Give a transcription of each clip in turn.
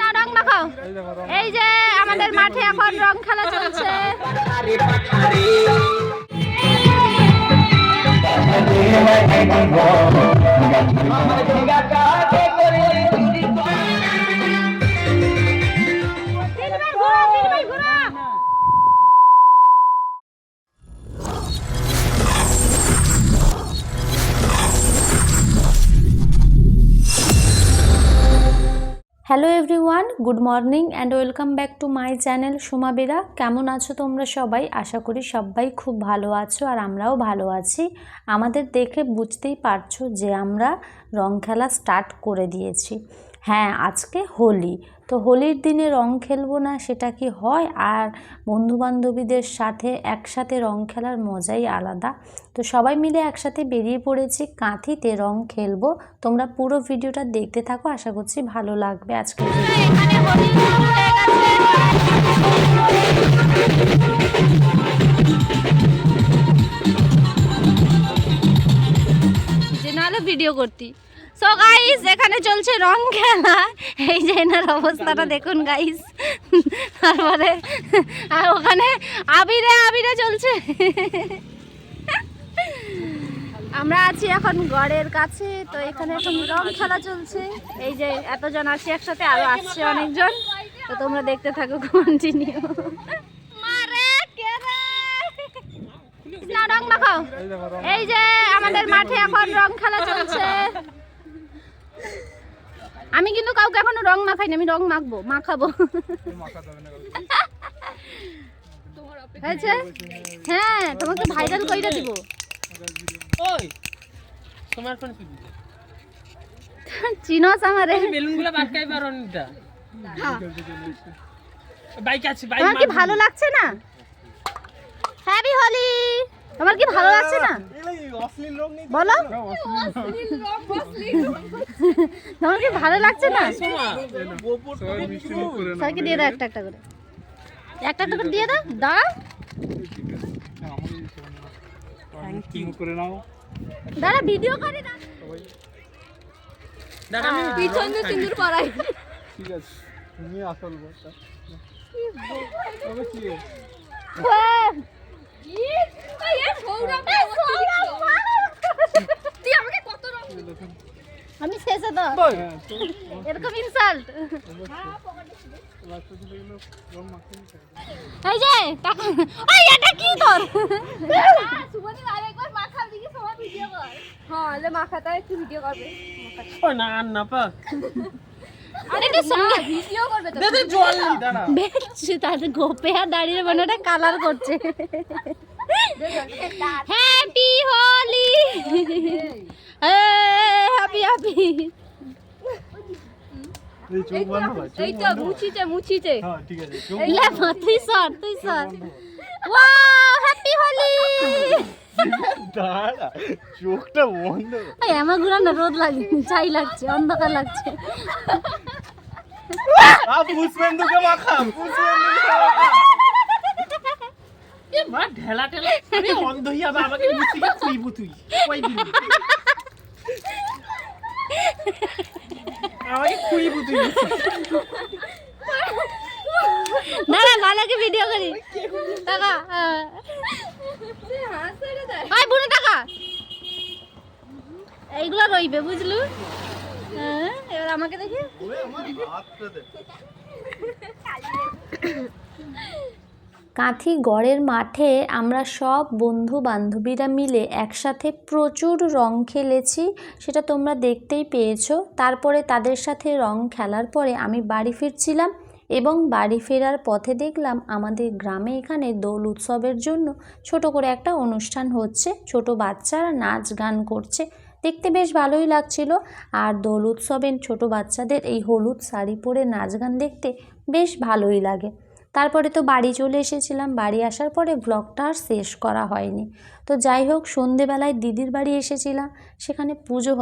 না রং মাখাও। এই যে আমাদের মাঠে এখন রং খেলা চলছে। তিনবার hello everyone good morning and welcome back to my channel Soma Bera কেমন আছো তোমরা সবাই? আশা করি সবাই খুব ভালো আছো আর আমরাও ভালো আছি। আমাদের দেখে বুঝতেই পারছ যে আমরা রং খেলা স্টার্ট করে দিয়েছি। হ্যাঁ আজকে হোলি। তো হোলির দিনে রং খেলব না সেটা কি হয়? আর বন্ধুবান্ধবীদের সাথে একসাথে রং খেলার মজাই আলাদা। তো সবাই মিলে একসাথে বেরিয়ে পড়েছি, কাঁথিতে রং খেলব। তোমরা পুরো ভিডিওটা দেখতে থাকো, আশা করছি ভালো লাগবে আজকে যে ভিডিও করতি। সো গাইস এখানে চলছে রং খেলা। এই যে এনার অবস্থাটা দেখুন গাইস তারপরে, আর ওখানে আবিরে আবিরে চলছে। আমরা আছি এখন গড়ের কাছে, তো এখানে এখন রং খেলা চলছে। এই যে এতজন আছি একসাথে, আরও আসছে অনেকজন। তো তোমরা দেখতে থাকো কন্টিনিউ রং মাখাও। এই যে আমাদের মাঠে এখন রং খেলা চলছে। আমি কিন্তু কাউকে এখনও রং মাখাইনি আমি রং মাখবো মাখাবো। হয়েছে? হ্যাঁ তোমাকে ভাইরাল কইরা দিব। ওই তোমার ফোন কি চিনস আমারে। বেলুন বাটকাই পারো নিটা বাইক আছে বাইক তোমার কি ভালো লাগছে না? হ্যাপি হোলি তোমার কি ভালো লাগছে না? বলো। তোমার কি ভালো লাগছে না? স্যারকে দিয়ে দাও একটা একটা করে। একটা একটা করে দিয়ে দাও দাও দাঁড়া ভিডিও করে আমি পিছন দিয়ে সিন্দুর পরাই। ঠিক আছে তুমি আসল বলটা আমি শেষে তো হ্যাঁ এরকম ইনসাল্ট। এই যে টাকা ওই এটা কি তোর? ও না না পা আরে এটা সঙ্গে দে দে জল দাঁড়া। বেশ তাদের গোপে আর দাঁড়িয়ে মানে কালার করছে। হ্যাপি হোলি হ্যাপি হ্যাপি এই হ্যাঁ ঠিক আছে চোখ লে তুই সর তুই সর। ওয়াও হ্যাপি হোলি দাঁড়া চোখটা বন্ধ এই আমার না রোদ লাগে চাই লাগছে অন্ধকার লাগছে। আ পুষ্পেন্দুকে মাখা পুষ্পেন্দুকে মাখা। এ মা ঢেলা ঢেলা অন্ধ হইয়া আমাকে মুছিকে খুইবু তুই কই দিবি আমাকে খুইবু তুই দাঁড়া মালাকে ভিডিও করি? টাকা আয় বুড়ো টাকা। এইগুলো রইবে বুঝলু? হ্যাঁ, এবার আমাকে দেখি। আমার হাতটা দে। কাঁথি গড়ের মাঠে আমরা সব বন্ধু বান্ধবীরা মিলে একসাথে প্রচুর রং খেলেছি, সেটা তোমরা দেখতেই পেয়েছ। তারপরে তাদের সাথে রং খেলার পরে আমি বাড়ি ফিরছিলাম এবং বাড়ি ফেরার পথে দেখলাম আমাদের গ্রামে এখানে দোল উৎসবের জন্য ছোট করে একটা অনুষ্ঠান হচ্ছে। ছোট বাচ্চারা নাচ গান করছে। দেখতে বেশ ভালোই লাগছিল। আর দোল উৎসবের ছোট বাচ্চাদের এই হলুদ শাড়ি পরে নাচ গান দেখতে বেশ ভালোই লাগে। তারপরে তো বাড়ি চলে এসেছিলাম। বাড়ি আসার পরে ব্লগটা আর শেষ করা হয়নি। তো যাই হোক, সন্ধেবেলায় দিদির বাড়ি এসেছিলাম। সেখানে পুজো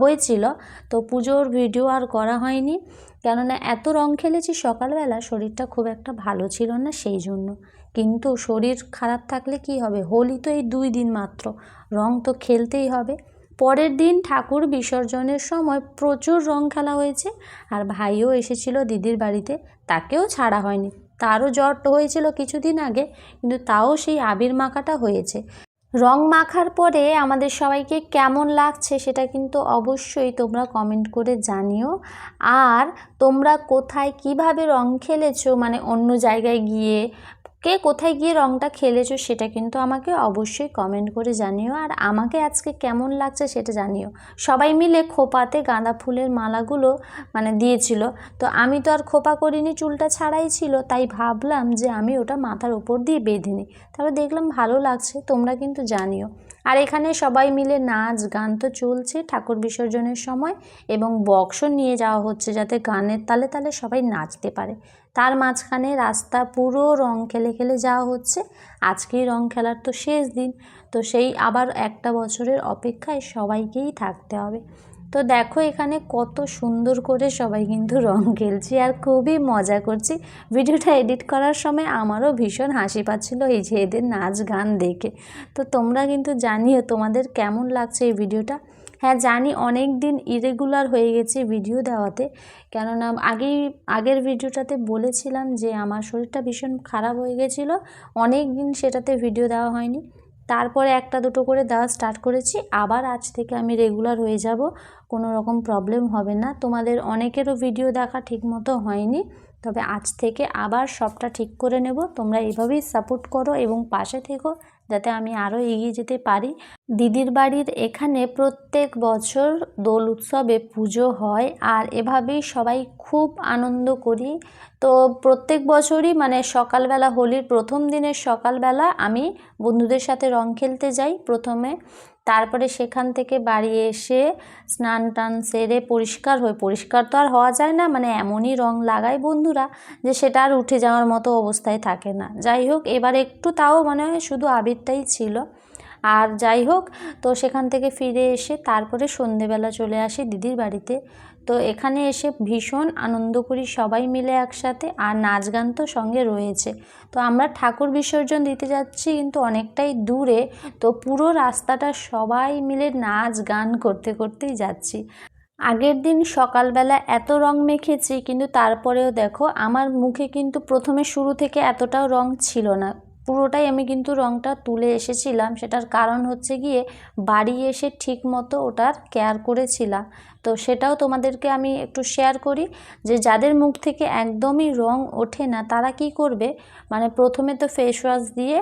হয়েছিল। তো পুজোর ভিডিও আর করা হয়নি। কেননা এত রং খেলেছি সকালবেলা, শরীরটা খুব একটা ভালো ছিল না সেই জন্য। কিন্তু শরীর খারাপ থাকলে কি হবে? হোলি তো এই দুই দিন মাত্র। রং তো খেলতেই হবে। পরের দিন ঠাকুর বিসর্জনের সময় প্রচুর রং খেলা হয়েছে। আর ভাইও এসেছিল দিদির বাড়িতে। তাকেও ছাড়া হয়নি। তারও জ্বর হয়েছিল কিছুদিন আগে, কিন্তু তাও সেই আবির মাখাটা হয়েছে। রং মাখার পরে আমাদের সবাইকে কেমন লাগছে সেটা কিন্তু অবশ্যই তোমরা কমেন্ট করে জানিও। আর তোমরা কোথায় কীভাবে রং খেলেছো মানে অন্য জায়গায় গিয়ে কে কোথায় গিয়ে রংটা খেলেছো সেটা কিন্তু আমাকে অবশ্যই কমেন্ট করে জানিও। আর আমাকে আজকে কেমন লাগছে সেটা জানিও। সবাই মিলে খোপাতে গাঁদা ফুলের মালাগুলো মানে দিয়েছিল। তো আমি তো আর খোপা করিনি, চুলটা ছাড়াই ছিল। তাই ভাবলাম যে আমি ওটা মাথার ওপর দিয়ে বেঁধে নিই। তারপর দেখলাম ভালো লাগছে, তোমরা কিন্তু জানিও। আর এখানে সবাই মিলে নাচ, গান তো চলছে ঠাকুর বিসর্জনের সময়। এবং বক্সও নিয়ে যাওয়া হচ্ছে যাতে গানের তালে তালে সবাই নাচতে পারে। তার মাঝখানে রাস্তা পুরো রং খেলে খেলে যাওয়া হচ্ছে। আজকেই রং খেলার তো শেষ দিন, তো সেই আবার একটা বছরের অপেক্ষায় সবাইকেই থাকতে হবে। তো দেখো এখানে কত সুন্দর করে সবাই কিন্তু রং খেলছি আর খুবই মজা করছি। ভিডিওটা এডিট করার সময় আমারও ভীষণ হাসি পাচ্ছিল এই যে এদের নাচ গান দেখে। তো তোমরা কিন্তু জানিও তোমাদের কেমন লাগছে এই ভিডিওটা। হ্যাঁ জানি অনেক দিন ইরেগুলার হয়ে গেছে ভিডিও দেওয়াতে। কেননা আগেই, আগের ভিডিওটাতে বলেছিলাম যে আমার শরীরটা ভীষণ খারাপ হয়ে গেছিল। অনেক দিন সেটাতে ভিডিও দেওয়া হয়নি। তারপরে একটা দুটো করে দেওয়া স্টার্ট করেছি। আবার আজ থেকে আমি রেগুলার হয়ে যাব। কোনো রকম প্রবলেম হবে না। তোমাদের অনেকেরও ভিডিও দেখা ঠিকমতো হয়নি। তবে আজ থেকে আবার সবটা ঠিক করে নেব। তোমরা এভাবেই সাপোর্ট করো এবং পাশে থেকো। যাতে আমি আরও এগিয়ে যেতে পারি। দিদির বাড়ির এখানে প্রত্যেক বছর দোল উৎসবে পুজো হয় আর এভাবেই সবাই খুব আনন্দ করি। তো প্রত্যেক বছরই মানে সকালবেলা, হোলির প্রথম দিনের সকালবেলা আমি বন্ধুদের সাথে রং খেলতে যাই প্রথমে। তারপরে সেখান থেকে বাড়ি এসে স্নান টান সেরে পরিষ্কার হয়ে পরিষ্কার তো আর হওয়া যায় না মানে এমনই রং লাগায় বন্ধুরা যে সেটা আর উঠে যাওয়ার মতো অবস্থায় থাকে না। যাই হোক, এবার একটু তাও মানে শুধু আবিরটাই ছিল। আর যাই হোক, তো সেখান থেকে ফিরে এসে তারপরে সন্ধেবেলা চলে আসি দিদির বাড়িতে। তো এখানে এসে ভীষণ আনন্দ করি, সবাই মিলে একসাথে। আর নাচ গান তো সঙ্গে রয়েছে। তো আমরা ঠাকুর বিসর্জন দিতে যাচ্ছি কিন্তু অনেকটাই দূরে। তো পুরো রাস্তাটা সবাই মিলে নাচ গান করতে করতেই যাচ্ছি। আগের দিন সকালবেলা এত রং মেখেছি, কিন্তু তারপরেও দেখো, আমার মুখে কিন্তু প্রথমে শুরু থেকে এতটাও রং ছিল না। পুরোটাই আমি কিন্তু রঙটা তুলে এসেছিলাম। সেটার কারণ হচ্ছে গিয়ে বাড়ি এসে ঠিক মতো ওটার কেয়ার করেছিলাম। তো সেটাও তোমাদেরকে আমি একটু শেয়ার করি যে যাদের মুখ থেকে একদমই রং ওঠে না, তারা কি করবে? মানে প্রথমে তো ফেস ওয়াশ দিয়ে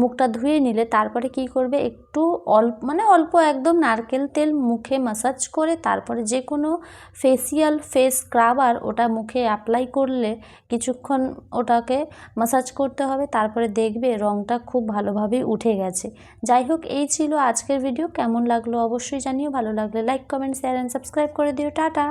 মুখটা ধুয়ে নিলে তারপরে কি করবে? একটু অল্প মানে অল্প একদম নারকেল তেল মুখে মাসাজ করে তারপরে যে কোনো ফেসিয়াল ফেস স্ক্রাবার ওটা মুখে অ্যাপ্লাই করলে কিছুক্ষণ ওটাকে মাসাজ করতে হবে, তারপরে দেখবে রংটা খুব ভালোভাবেই উঠে গেছে। যাই হোক, এই ছিল আজকের ভিডিও কেমন লাগল অবশ্যই জানিও। ভালো লাগলে like comment share and subscribe করে দিও। টাটা!